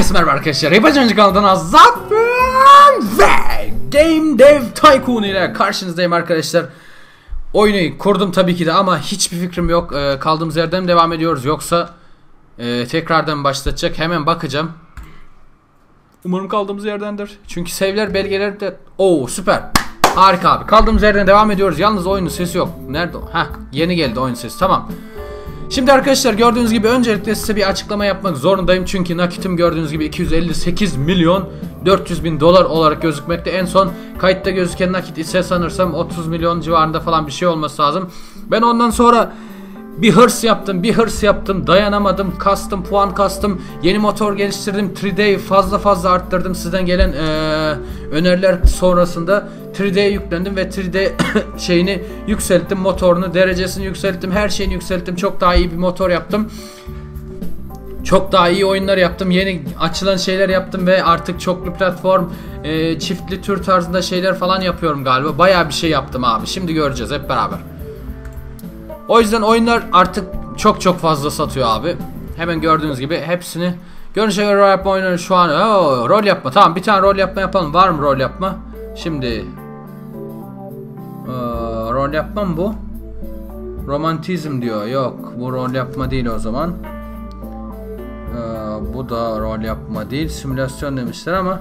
Herkese merhaba arkadaşlar. Kanalından Azat ben ve Game Dev Tycoon ile karşınızdayım arkadaşlar. Oyunu kurdum tabii ki de ama hiçbir fikrim yok. Ee, kaldığımız yerden devam ediyoruz. Yoksa e, tekrardan başlatacak. Hemen bakacağım. Umarım kaldığımız yerdendir. Çünkü save'ler belgeler de... Oo süper. Harika abi. Kaldığımız yerden devam ediyoruz. Yalnız oyunun sesi yok. Nerede o? Heh yeni geldi oyun sesi. Tamam. Şimdi arkadaşlar gördüğünüz gibi öncelikle size bir açıklama yapmak zorundayım. Çünkü nakitim gördüğünüz gibi 258 milyon 400 bin dolar olarak gözükmekte. En son kayıtta gözüken nakit ise sanırsam 30 milyon civarında falan bir şey olması lazım. Ben ondan sonra bir hırs yaptım, bir hırs yaptım, dayanamadım, kastım, puan kastım, yeni motor geliştirdim, 3D'yi fazla fazla arttırdım. Sizden gelen eee, öneriler sonrasında 3D'ye yüklendim ve 3D şeyini yükselttim, motorunu, derecesini yükselttim, her şeyini yükselttim. Çok daha iyi bir motor yaptım. Çok daha iyi oyunlar yaptım. Yeni açılan şeyler yaptım ve artık çoklu platform, eee, çiftli tür tarzında şeyler falan yapıyorum galiba. Bayağı bir şey yaptım abi. Şimdi göreceğiz hep beraber. O yüzden oyunlar artık çok çok fazla satıyor abi. Hemen gördüğünüz gibi hepsini Görünüşe göre rol yapma oyunları şu an Oo, rol yapma. Tamam bir tane rol yapma yapalım. Var mı rol yapma? Şimdi Ee, Rol yapma mı bu? Romantizm diyor. Yok bu rol yapma değil o zaman. Ee, Bu da rol yapma değil. Simülasyon demişler ama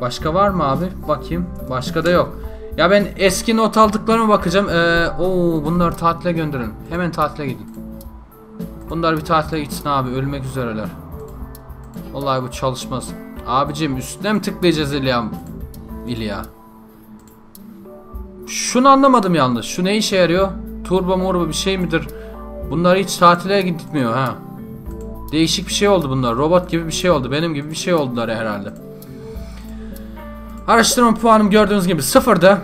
Başka var mı abi? Bakayım. Başka da yok ya ben eski not aldıklarıma bakacağım. Ee, oo bunlar tatile gönderin. Hemen tatile gidin. Bunlar bir tatile gitsin abi. Ölmek üzereler. Vallahi bu çalışmaz. Abicim üstüne mi tıklayacağız İlya? İlya. Şunu anlamadım yalnız. Şu ne işe yarıyor? Turbo morbo bir şey midir? Bunlar hiç tatile gitmiyor ha. Değişik bir şey oldu bunlar. Robot gibi bir şey oldu. Benim gibi bir şey oldular herhalde. Araştırma puanım gördüğünüz gibi sıfırda.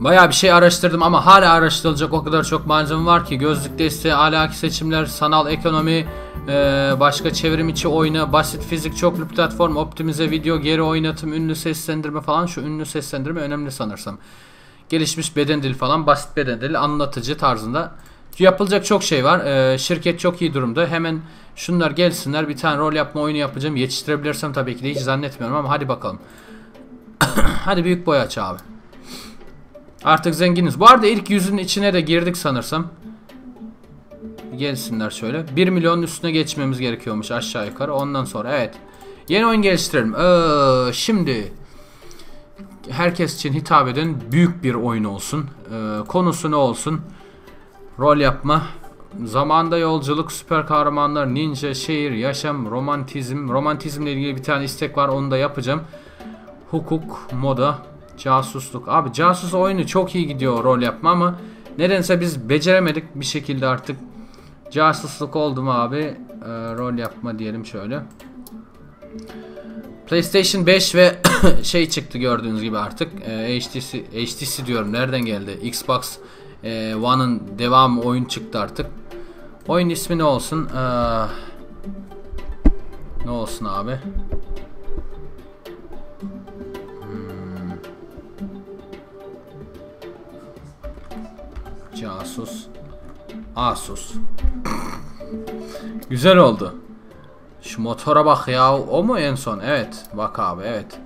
Bayağı bir şey araştırdım ama hala araştırılacak o kadar çok malzeme var ki gözlük desteği, ahlaki seçimler, sanal ekonomi, e, başka çevrim içi oyunu, basit fizik, çoklu platform, optimize video, geri oynatım, ünlü seslendirme falan. Şu ünlü seslendirme önemli sanırsam. Gelişmiş beden dili falan, basit beden dili, anlatıcı tarzında. Yapılacak çok şey var. E, şirket çok iyi durumda. Hemen şunlar gelsinler bir tane rol yapma oyunu yapacağım. Yetiştirebilirsem tabii ki de hiç zannetmiyorum ama hadi bakalım. hadi büyük boy aç abi. Artık zenginiz. Bu arada ilk yüzün içine de girdik sanırsam. Gelsinler şöyle. 1 milyonun üstüne geçmemiz gerekiyormuş aşağı yukarı. Ondan sonra evet. Yeni oyun geliştirelim. Ee, şimdi herkes için hitap eden büyük bir oyun olsun. Ee, konusu ne olsun? Rol yapma. Zamanda yolculuk, süper kahramanlar, ninja, şehir, yaşam, romantizm. Romantizmle ilgili bir tane istek var onu da yapacağım. Hukuk, moda, casusluk. Abi casus oyunu çok iyi gidiyor rol yapma ama nedense biz beceremedik bir şekilde artık. Casusluk oldu mu abi? Ee, rol yapma diyelim şöyle. PlayStation 5 ve şey çıktı gördüğünüz gibi artık. Ee, HTC, HTC diyorum nereden geldi? Xbox e, One'ın devam oyun çıktı artık. Oyun ismi ne olsun? Ee, ne olsun abi? Hmm. Casus. Asus. Güzel oldu. Şu motora bak ya. O mu en son? Evet. Bak abi evet.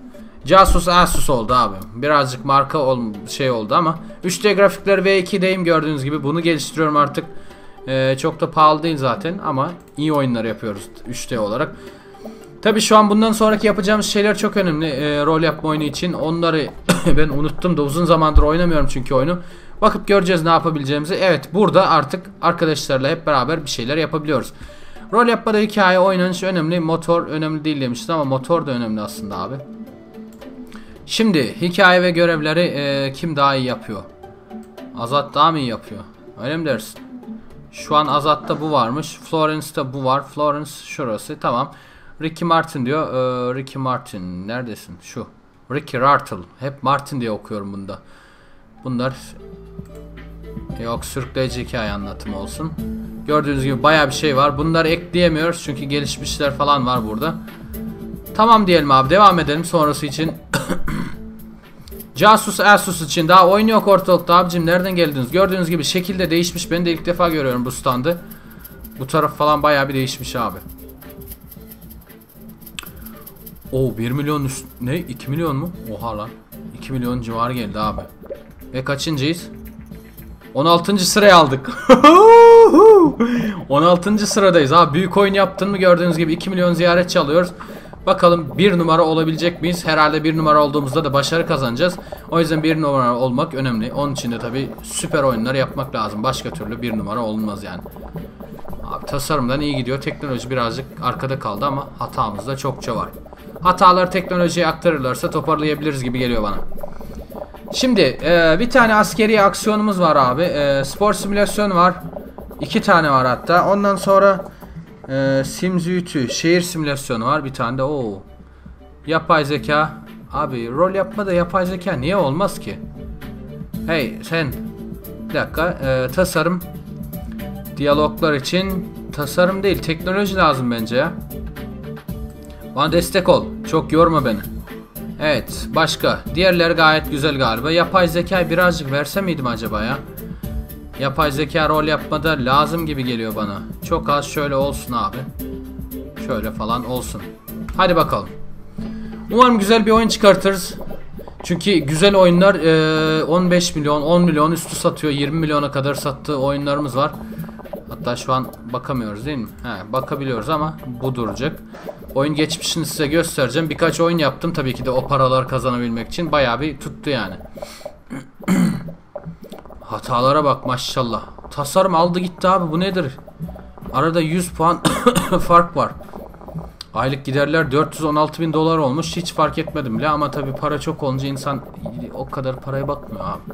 Casus Asus oldu abi. Birazcık marka ol şey oldu ama 3D grafikler V2'deyim gördüğünüz gibi. Bunu geliştiriyorum artık. Ee, çok da pahalı değil zaten ama iyi oyunlar yapıyoruz 3D olarak. Tabi şu an bundan sonraki yapacağımız şeyler çok önemli e, rol yapma oyunu için. Onları ben unuttum da uzun zamandır oynamıyorum çünkü oyunu. Bakıp göreceğiz ne yapabileceğimizi. Evet burada artık arkadaşlarla hep beraber bir şeyler yapabiliyoruz. Rol yapmada hikaye oynanış önemli. Motor önemli değil demiştim ama motor da önemli aslında abi. Şimdi hikaye ve görevleri e, kim daha iyi yapıyor? Azat daha mı iyi yapıyor? Öyle mi dersin? Şu an Azat'ta bu varmış. Florence'da bu var. Florence şurası. Tamam. Ricky Martin diyor. Ee, Ricky Martin. Neredesin? Şu. Ricky Rartle. Hep Martin diye okuyorum bunda. Bunlar yok sürükleyici hikaye anlatımı olsun. Gördüğünüz gibi baya bir şey var. Bunları ekleyemiyoruz çünkü gelişmişler falan var burada. Tamam diyelim abi devam edelim sonrası için. Casus Asus için daha oyun yok ortalıkta abicim nereden geldiniz? Gördüğünüz gibi şekilde değişmiş. Ben de ilk defa görüyorum bu standı. Bu taraf falan bayağı bir değişmiş abi. O 1 milyon üst ne 2 milyon mu? Oha lan. 2 milyon civarı geldi abi. Ve kaçıncıyız? 16. sıraya aldık. 16. sıradayız abi. Büyük oyun yaptın mı gördüğünüz gibi 2 milyon ziyaretçi alıyoruz. Bakalım bir numara olabilecek miyiz? Herhalde bir numara olduğumuzda da başarı kazanacağız. O yüzden bir numara olmak önemli. Onun için de tabi süper oyunlar yapmak lazım. Başka türlü bir numara olmaz yani. Abi tasarımdan iyi gidiyor. Teknoloji birazcık arkada kaldı ama hatamız da çokça var. Hataları teknolojiye aktarırlarsa toparlayabiliriz gibi geliyor bana. Şimdi e, bir tane askeri aksiyonumuz var abi. E, spor simülasyon var. İki tane var hatta. Ondan sonra e, SimZütü şehir simülasyonu var. Bir tane de o. Yapay zeka. Abi rol yapma da yapay zeka niye olmaz ki? Hey sen. Bir dakika. E, tasarım. Diyaloglar için tasarım değil teknoloji lazım bence ya. Bana destek ol. Çok yorma beni. Evet başka. Diğerleri gayet güzel galiba. Yapay zeka birazcık verse miydim acaba ya? Yapay zeka rol yapmada lazım gibi geliyor bana. Çok az şöyle olsun abi. Şöyle falan olsun. Hadi bakalım. Umarım güzel bir oyun çıkartırız. Çünkü güzel oyunlar 15 milyon 10 milyon üstü satıyor. 20 milyona kadar sattığı oyunlarımız var. Hatta şu an bakamıyoruz değil mi? He, bakabiliyoruz ama bu duracak. Oyun geçmişini size göstereceğim. Birkaç oyun yaptım tabii ki de o paralar kazanabilmek için. Bayağı bir tuttu yani. Hatalara bak maşallah. Tasarım aldı gitti abi bu nedir? Arada 100 puan fark var. Aylık giderler 416 bin dolar olmuş. Hiç fark etmedim bile ama tabii para çok olunca insan o kadar paraya bakmıyor abi.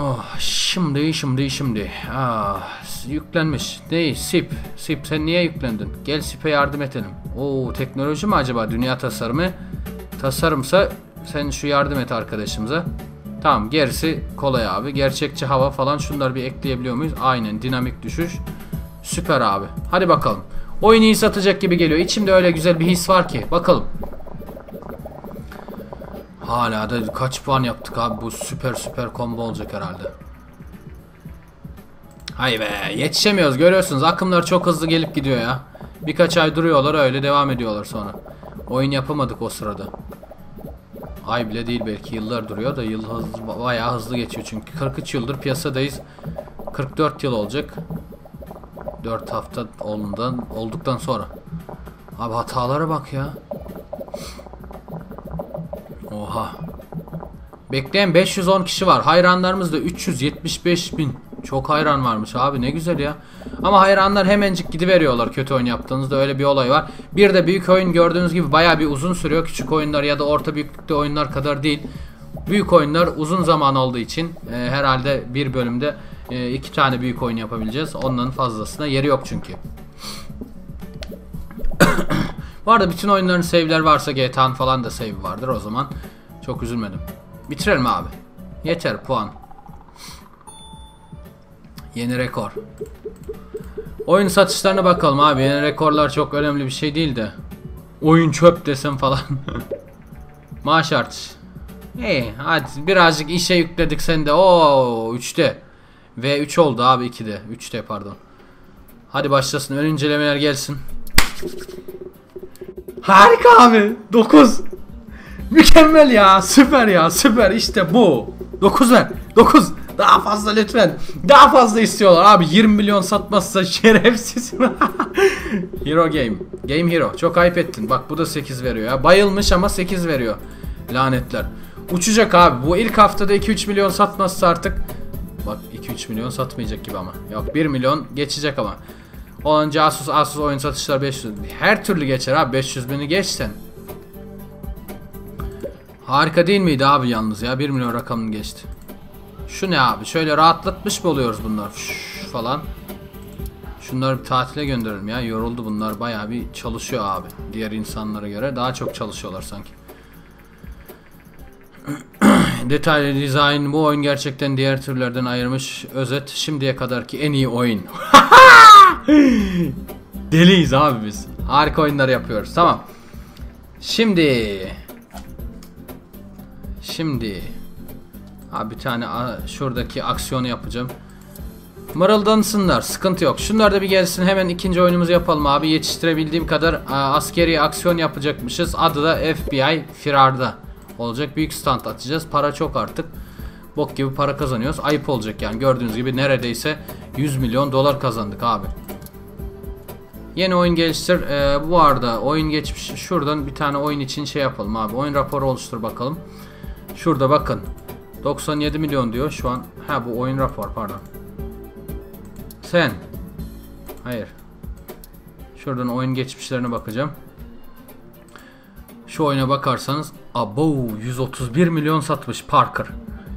Oh, şimdi şimdi şimdi. Ah, yüklenmiş. Değil Sip. Sip sen niye yüklendin? Gel Sip'e yardım edelim. Oo teknoloji mi acaba? Dünya tasarımı. Tasarımsa sen şu yardım et arkadaşımıza. Tamam gerisi kolay abi. Gerçekçi hava falan şunları bir ekleyebiliyor muyuz? Aynen dinamik düşüş. Süper abi. Hadi bakalım. Oyun iyi satacak gibi geliyor. İçimde öyle güzel bir his var ki. Bakalım. Hala da kaç puan yaptık abi bu süper süper combo olacak herhalde. Hay be yetişemiyoruz görüyorsunuz akımlar çok hızlı gelip gidiyor ya. Birkaç ay duruyorlar öyle devam ediyorlar sonra. Oyun yapamadık o sırada. Ay bile değil belki yıllar duruyor da yıl hızlı, bayağı hızlı geçiyor çünkü 43 yıldır piyasadayız. 44 yıl olacak. 4 hafta olundan olduktan sonra. Abi hatalara bak ya. Oha. Bekleyen 510 kişi var. Hayranlarımız da 375 bin. Çok hayran varmış abi ne güzel ya. Ama hayranlar hemencik gidiveriyorlar kötü oyun yaptığınızda öyle bir olay var. Bir de büyük oyun gördüğünüz gibi baya bir uzun sürüyor. Küçük oyunlar ya da orta büyüklükte oyunlar kadar değil. Büyük oyunlar uzun zaman olduğu için e, herhalde bir bölümde e, iki tane büyük oyun yapabileceğiz. Onların fazlasına yeri yok çünkü. Bu arada bütün oyunların save'ler varsa GTA'nın falan da save vardır o zaman. Çok üzülmedim. Bitirelim abi. Yeter puan. Yeni rekor. Oyun satışlarına bakalım abi. Yeni rekorlar çok önemli bir şey değil de. Oyun çöp desem falan. Maaş artış. İyi hadi birazcık işe yükledik sen de. Oo 3'te. Ve 3 oldu abi 2'de. 3'te pardon. Hadi başlasın. Ön incelemeler gelsin. Harika abi. 9. Mükemmel ya. Süper ya. Süper. İşte bu. 9 ver. 9. Daha fazla lütfen. Daha fazla istiyorlar. Abi 20 milyon satmazsa şerefsiz. Hero Game. Game Hero. Çok ayıp ettin. Bak bu da 8 veriyor ya. Bayılmış ama 8 veriyor. Lanetler. Uçacak abi. Bu ilk haftada 2-3 milyon satmazsa artık. Bak 2-3 milyon satmayacak gibi ama. Yok 1 milyon geçecek ama. Olunca Asus Asus oyun satışlar 500. Her türlü geçer abi 500 bini geçsen. Harika değil miydi abi yalnız ya 1 milyon rakamını geçti. Şu ne abi şöyle rahatlatmış mı oluyoruz bunlar Şş, falan. Şunları bir tatile gönderelim ya yoruldu bunlar baya bir çalışıyor abi. Diğer insanlara göre daha çok çalışıyorlar sanki. Detaylı dizayn bu oyun gerçekten diğer türlerden ayırmış. Özet şimdiye kadarki en iyi oyun. Deliyiz abi biz. Harika oyunlar yapıyoruz. Tamam. Şimdi Şimdi Abi bir tane şuradaki aksiyonu yapacağım. Mırıldansınlar. Sıkıntı yok. Şunlar da bir gelsin. Hemen ikinci oyunumuzu yapalım abi. Yetiştirebildiğim kadar askeri aksiyon yapacakmışız. Adı da FBI Firarda olacak. Büyük stand atacağız. Para çok artık. Bok gibi para kazanıyoruz. Ayıp olacak yani. Gördüğünüz gibi neredeyse 100 milyon dolar kazandık abi. Yeni oyun geliştir. Ee, bu arada oyun geçmiş. Şuradan bir tane oyun için şey yapalım abi. Oyun raporu oluştur bakalım. Şurada bakın. 97 milyon diyor şu an. Ha bu oyun rapor pardon. Sen. Hayır. Şuradan oyun geçmişlerine bakacağım. Şu oyuna bakarsanız abo 131 milyon satmış Parker.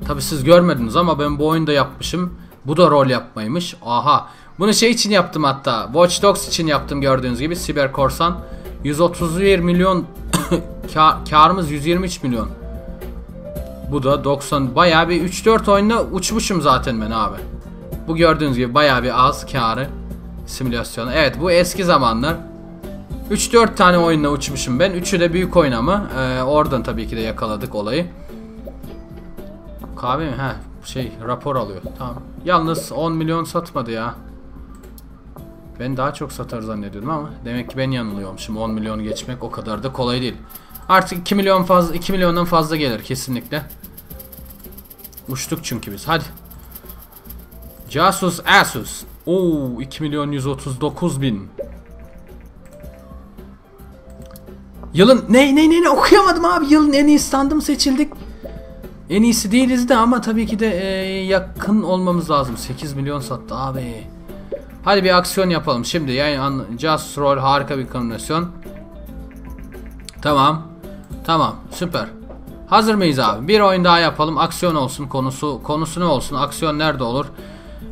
Tabi siz görmediniz ama ben bu oyunda yapmışım. Bu da rol yapmaymış. Aha. Bunu şey için yaptım hatta. Watch Dogs için yaptım gördüğünüz gibi. Siber Korsan. 131 milyon Kar, karımız 123 milyon. Bu da 90 bayağı bir 3-4 oyunda uçmuşum zaten ben abi. Bu gördüğünüz gibi bayağı bir az karı simülasyonu. Evet bu eski zamanlar. 3-4 tane oyunla uçmuşum ben. Üçü de büyük oynama. Ee, oradan tabii ki de yakaladık olayı. Kahve mi? Heh, şey rapor alıyor. Tamam. Yalnız 10 milyon satmadı ya. Ben daha çok satar zannediyordum ama demek ki ben yanılıyormuşum. 10 milyonu geçmek o kadar da kolay değil. Artık 2 milyon fazla 2 milyondan fazla gelir kesinlikle. Uçtuk çünkü biz. Hadi. Casus Asus. Oo 2 milyon 139 bin. Yılın ne ne ne ne okuyamadım abi. Yılın en iyi standım seçildik. En iyisi değiliz de ama tabii ki de e, yakın olmamız lazım. 8 milyon sattı abi. Hadi bir aksiyon yapalım. Şimdi yani Just Roll harika bir kombinasyon. Tamam. Tamam. Süper. Hazır mıyız abi? Bir oyun daha yapalım. Aksiyon olsun konusu. Konusu ne olsun? Aksiyon nerede olur?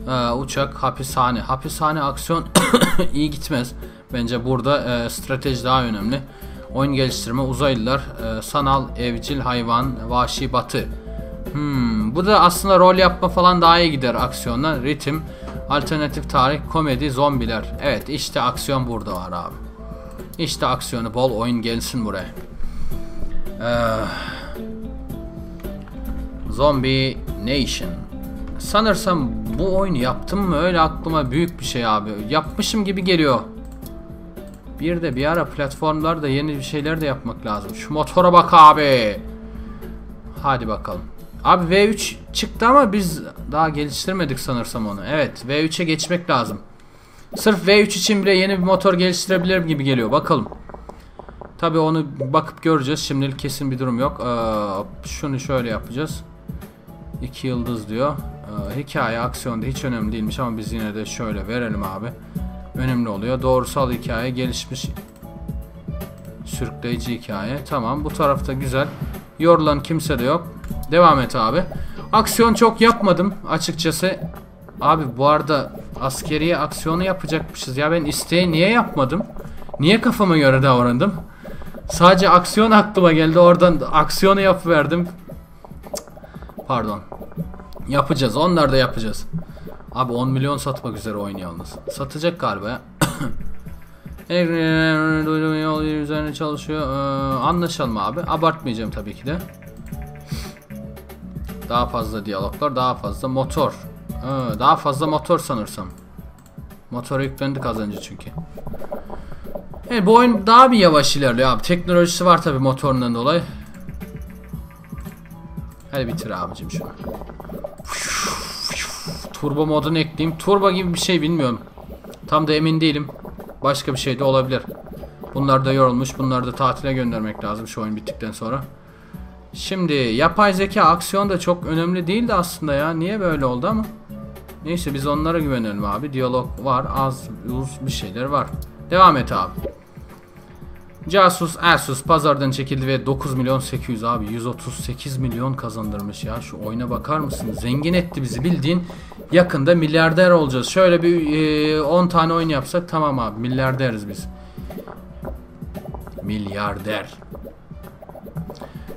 Ee, uçak, hapishane. Hapishane aksiyon iyi gitmez. Bence burada e, strateji daha önemli. Oyun geliştirme, uzaylılar, e, sanal, evcil hayvan, vahşi batı. Hmm, bu da aslında rol yapma falan daha iyi gider aksiyonla. Ritim, alternatif tarih, komedi, zombiler. Evet işte aksiyon burada var abi. İşte aksiyonu bol oyun gelsin buraya. Ee, Zombie Nation. Sanırsam bu oyunu yaptım mı öyle aklıma büyük bir şey abi. Yapmışım gibi geliyor. Bir de bir ara platformlarda yeni bir şeyler de yapmak lazım. Şu motora bak abi. Hadi bakalım. Abi V3 çıktı ama biz daha geliştirmedik sanırsam onu. Evet V3'e geçmek lazım. Sırf V3 için bile yeni bir motor geliştirebilir gibi geliyor. Bakalım. Tabi onu bakıp göreceğiz. Şimdilik kesin bir durum yok. Ee, şunu şöyle yapacağız. 2 yıldız diyor. Ee, hikaye aksiyonda hiç önemli değilmiş ama biz yine de şöyle verelim abi. Önemli oluyor. Doğrusal hikaye gelişmiş sürükleyici hikaye. Tamam bu tarafta güzel. Yorulan kimse de yok. Devam et abi. Aksiyon çok yapmadım açıkçası. Abi bu arada askeriye aksiyonu yapacakmışız. Ya ben isteği niye yapmadım? Niye kafama göre davrandım? Sadece aksiyon aklıma geldi. Oradan aksiyonu yapıverdim. Pardon. Yapacağız. Onlar da yapacağız. Abi 10 milyon satmak üzere oyun yalnız. Satacak galiba ya. yol üzerine çalışıyor. Ee, anlaşalım abi. Abartmayacağım tabii ki de. Daha fazla diyaloglar, daha fazla motor. Ee, daha fazla motor sanırsam. Motora yüklendik az önce çünkü. Evet bu oyun daha bir yavaş ilerliyor abi. Teknolojisi var tabii motorundan dolayı. Hadi bitir abicim şunu. Turbo modunu ekleyeyim. Turbo gibi bir şey bilmiyorum. Tam da emin değilim. Başka bir şey de olabilir. Bunlar da yorulmuş. Bunları da tatile göndermek lazım şu oyun bittikten sonra. Şimdi yapay zeka aksiyon da çok önemli değildi aslında ya. Niye böyle oldu ama. Neyse biz onlara güvenelim abi. Diyalog var. Az uz bir şeyler var. Devam et abi. Casus Asus pazardan çekildi ve 9 milyon 800 abi 138 milyon kazandırmış ya. Şu oyuna bakar mısın? Zengin etti bizi bildiğin. Yakında milyarder olacağız. Şöyle bir e, 10 tane oyun yapsak tamam abi milyarderiz biz. Milyarder.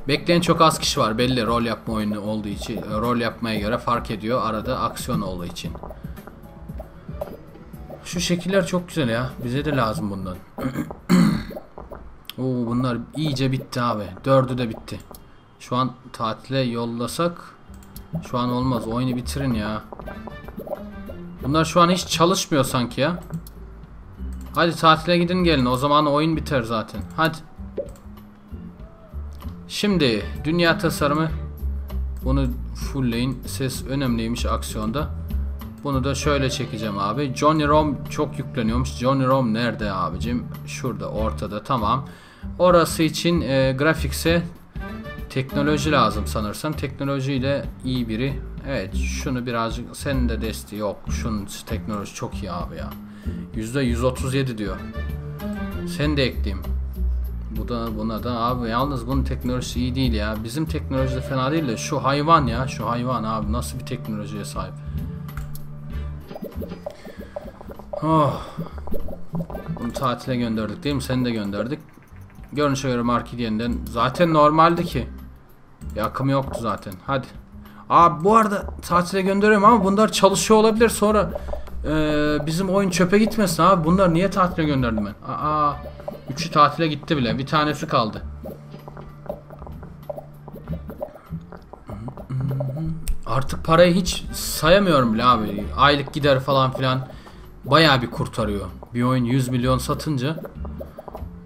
Bekleyen çok az kişi var belli rol yapma oyunu olduğu için rol yapmaya göre fark ediyor arada aksiyon olduğu için. Şu şekiller çok güzel ya. Bize de lazım bundan Oo bunlar iyice bitti abi. Dördü de bitti. Şu an tatile yollasak şu an olmaz. Oyunu bitirin ya. Bunlar şu an hiç çalışmıyor sanki ya. Hadi tatile gidin gelin. O zaman oyun biter zaten. Hadi. Şimdi dünya tasarımı bunu fullleyin. Ses önemliymiş aksiyonda. Bunu da şöyle çekeceğim abi. Johnny Rom çok yükleniyormuş. Johnny Rom nerede abicim? Şurada ortada tamam. Orası için e, grafikse teknoloji lazım sanırsam. Teknolojiyle iyi biri. Evet şunu birazcık senin de desteği yok. Şunun teknoloji çok iyi abi ya. %137 diyor. Sen de ekleyeyim. Bu da buna da abi yalnız bunun teknolojisi iyi değil ya. Bizim teknoloji de fena değil de şu hayvan ya şu hayvan abi nasıl bir teknolojiye sahip. Oh. Bunu tatile gönderdik değil mi? Seni de gönderdik. Görünüşe göre market zaten normaldi ki. Bir yoktu zaten. Hadi. Abi bu arada tatile gönderiyorum ama bunlar çalışıyor olabilir sonra e, bizim oyun çöpe gitmesin abi. Bunlar niye tatile gönderdim ben? Aa, üçü tatile gitti bile. Bir tanesi kaldı. Artık parayı hiç sayamıyorum bile abi. Aylık gider falan filan bayağı bir kurtarıyor. Bir oyun 100 milyon satınca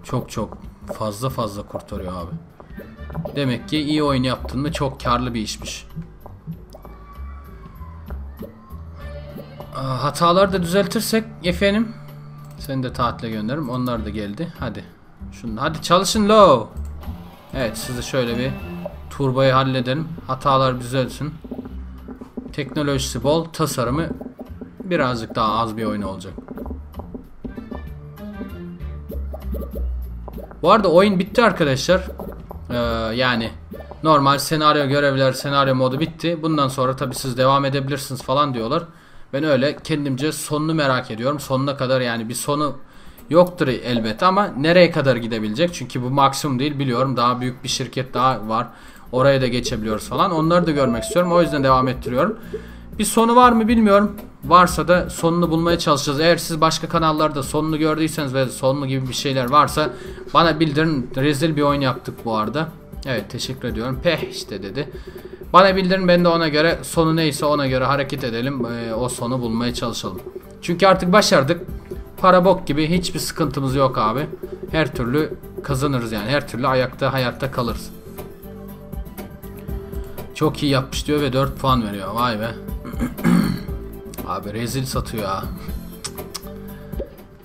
çok çok fazla fazla kurtarıyor abi. Demek ki iyi oyun yaptın mı çok karlı bir işmiş. Hataları da düzeltirsek efendim seni de tatile gönderirim. Onlar da geldi. Hadi. Şunu hadi çalışın lo. Evet sizi şöyle bir turbayı halledelim. Hatalar düzelsin. Teknolojisi bol, tasarımı birazcık daha az bir oyun olacak. Bu arada oyun bitti arkadaşlar. Ee, yani normal senaryo görevler, senaryo modu bitti. Bundan sonra tabi siz devam edebilirsiniz falan diyorlar. Ben öyle kendimce sonunu merak ediyorum. Sonuna kadar yani bir sonu yoktur elbet ama nereye kadar gidebilecek? Çünkü bu maksimum değil biliyorum. Daha büyük bir şirket daha var. Oraya da geçebiliyoruz falan. Onları da görmek istiyorum. O yüzden devam ettiriyorum. Bir sonu var mı bilmiyorum. Varsa da sonunu bulmaya çalışacağız. Eğer siz başka kanallarda sonunu gördüyseniz ve sonunu gibi bir şeyler varsa bana bildirin. Rezil bir oyun yaptık bu arada. Evet teşekkür ediyorum. Peh işte dedi. Bana bildirin ben de ona göre sonu neyse ona göre hareket edelim. Ee, o sonu bulmaya çalışalım. Çünkü artık başardık. Para bok gibi hiçbir sıkıntımız yok abi. Her türlü kazanırız yani. Her türlü ayakta hayatta kalırız. Çok iyi yapmış diyor ve 4 puan veriyor. Vay be. Abi rezil satıyor ha.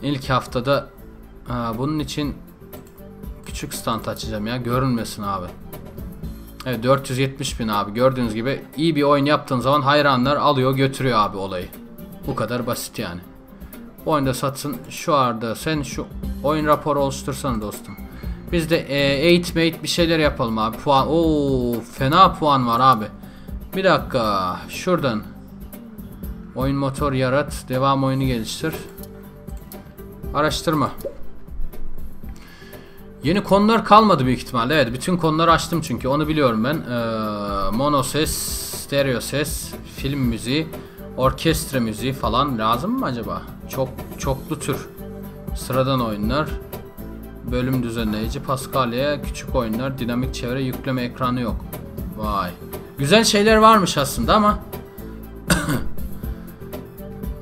İlk haftada ha, bunun için küçük stand açacağım ya. Görünmesin abi. Evet 470 bin abi. Gördüğünüz gibi iyi bir oyun yaptığın zaman hayranlar alıyor götürüyor abi olayı. Bu kadar basit yani. Bu oyunda satsın. Şu arada sen şu oyun raporu oluştursan dostum. Biz de e, eğitmeyit bir şeyler yapalım abi. Puan. Oo fena puan var abi. Bir dakika. Şuradan. Oyun motor yarat. Devam oyunu geliştir. Araştırma. Yeni konular kalmadı büyük ihtimalle. Evet bütün konuları açtım çünkü onu biliyorum ben. Ee, mono ses, stereo ses, film müziği, orkestra müziği falan lazım mı acaba? Çok çoklu tür. Sıradan oyunlar, bölüm düzenleyici, Pascalia, küçük oyunlar, dinamik çevre, yükleme ekranı yok. Vay. Güzel şeyler varmış aslında ama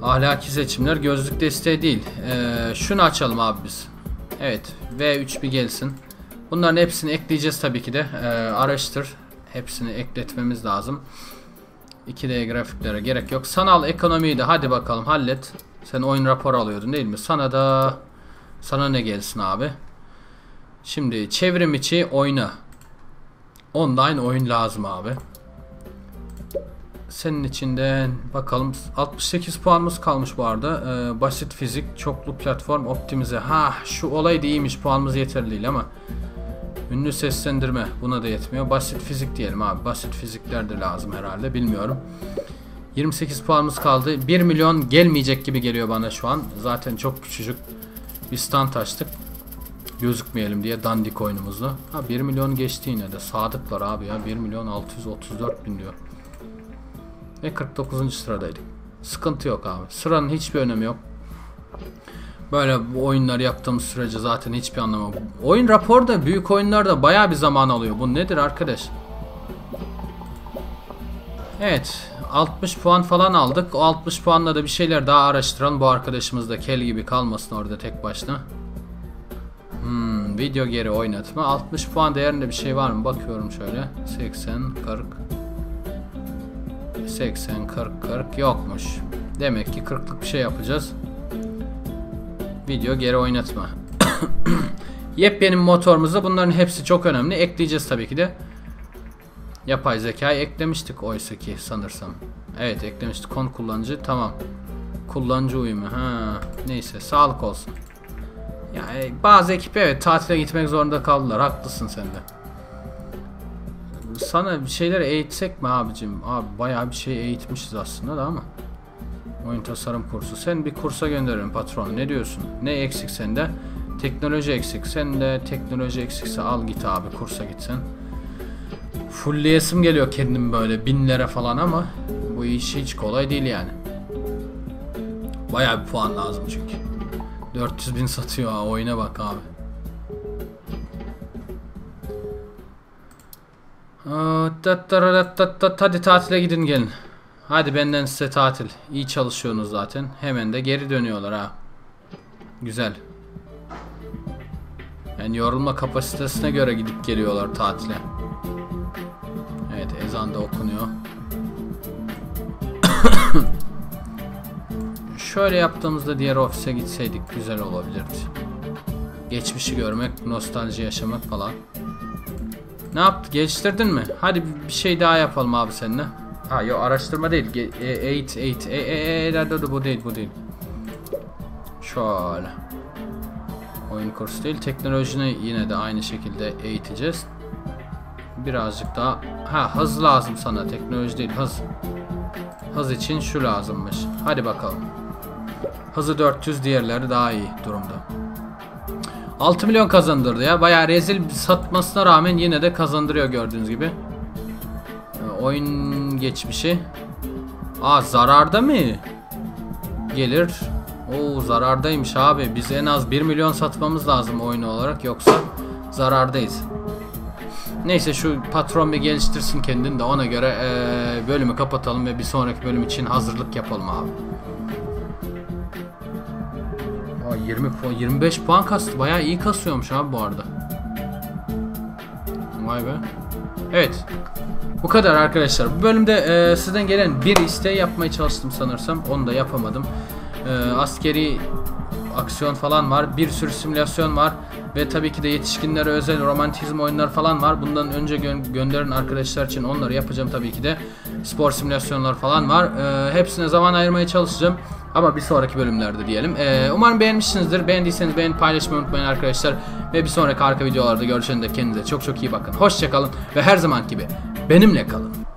ahlaki seçimler gözlük desteği değil. Ee, şunu açalım abi biz. Evet V3 bir gelsin. Bunların hepsini ekleyeceğiz tabii ki de. Ee, araştır. Hepsini ekletmemiz lazım. 2D grafiklere gerek yok. Sanal ekonomiyi de hadi bakalım hallet. Sen oyun raporu alıyordun değil mi? Sana da sana ne gelsin abi? Şimdi çevrim içi oyna. Online oyun lazım abi. Senin içinden bakalım 68 puanımız kalmış bu arada. Ee, basit fizik, çoklu platform, optimize. Ha şu olay da iyiymiş puanımız yeterli değil ama. Ünlü seslendirme buna da yetmiyor. Basit fizik diyelim abi. Basit fizikler de lazım herhalde bilmiyorum. 28 puanımız kaldı. 1 milyon gelmeyecek gibi geliyor bana şu an. Zaten çok küçücük bir stand açtık. Gözükmeyelim diye dandik oyunumuzda. Ha 1 milyon geçti yine de. Sadıklar abi ya. 1 milyon 634 bin diyor. Ve 49. sıradaydık. Sıkıntı yok abi. Sıranın hiçbir önemi yok. Böyle bu oyunlar yaptığımız sürece zaten hiçbir anlamı yok. Oyun raporda büyük oyunlarda baya bir zaman alıyor. Bu nedir arkadaş? Evet. 60 puan falan aldık. O 60 puanla da bir şeyler daha araştıralım. Bu arkadaşımız da kel gibi kalmasın orada tek başına. Hmm, video geri oynatma. 60 puan değerinde bir şey var mı? Bakıyorum şöyle. 80, 40. 80, 40, 40 yokmuş. Demek ki 40'lık bir şey yapacağız. Video geri oynatma. Yepyeni motorumuza bunların hepsi çok önemli. Ekleyeceğiz tabii ki de. Yapay zekayı eklemiştik oysa ki sanırsam. Evet eklemiştik. Kon kullanıcı tamam. Kullanıcı uyumu. Ha, neyse sağlık olsun. Yani bazı ekip evet tatile gitmek zorunda kaldılar. Haklısın sen de. Sana bir şeyler eğitsek mi abicim? Abi bayağı bir şey eğitmişiz aslında da ama. Oyun tasarım kursu. Sen bir kursa gönderirim patron. Ne diyorsun? Ne eksik sende? Teknoloji eksik. Sen de teknoloji eksikse al git abi kursa gitsen. Fullleyesim geliyor kendim böyle binlere falan ama bu iş hiç kolay değil yani. Bayağı bir puan lazım çünkü. 400 bin satıyor ha oyuna bak abi. Hadi tatile gidin gelin. Hadi benden size tatil. İyi çalışıyorsunuz zaten. Hemen de geri dönüyorlar ha. Güzel. Yani yorulma kapasitesine göre gidip geliyorlar tatile. Evet ezan da okunuyor. Şöyle yaptığımızda diğer ofise gitseydik güzel olabilirdi. Geçmişi görmek, nostalji yaşamak falan. Ne yaptı? Geliştirdin mi? Hadi bir şey daha yapalım abi seninle. Ha yok araştırma değil. Ge- e, eğit eğit. E, e, e, e, bu değil bu değil. Şöyle. Oyun kursu değil. Teknolojini yine de aynı şekilde eğiteceğiz. Birazcık daha. Ha hız lazım sana. Teknoloji değil hız. Hız için şu lazımmış. Hadi bakalım. Hızı 400 diğerleri daha iyi durumda. 6 milyon kazandırdı ya. Bayağı rezil satmasına rağmen yine de kazandırıyor gördüğünüz gibi. Ee, Oyun geçmişi. Aa zararda mı? Gelir. Oo zarardaymış abi. Biz en az 1 milyon satmamız lazım oyun olarak yoksa zarardayız. Neyse şu patron bir geliştirsin kendini de ona göre eee, bölümü kapatalım ve bir sonraki bölüm için hazırlık yapalım abi. Aa, 20 puan, 25 puan kastı. Bayağı iyi kasıyormuş abi bu arada. Vay be. Evet. Bu kadar arkadaşlar. Bu bölümde e, sizden gelen bir isteği yapmaya çalıştım sanırsam. Onu da yapamadım. E, askeri aksiyon falan var. Bir sürü simülasyon var. Ve tabii ki de yetişkinlere özel romantizm oyunlar falan var. Bundan önce gö- gönderin arkadaşlar için onları yapacağım tabii ki de. Spor simülasyonlar falan var. E, hepsine zaman ayırmaya çalışacağım. Ama bir sonraki bölümlerde diyelim. E, umarım beğenmişsinizdir. Beğendiyseniz beğen paylaşmayı unutmayın arkadaşlar. Ve bir sonraki arka videolarda görüşene de kendinize çok çok iyi bakın. Hoşçakalın ve her zaman gibi benimle kalın.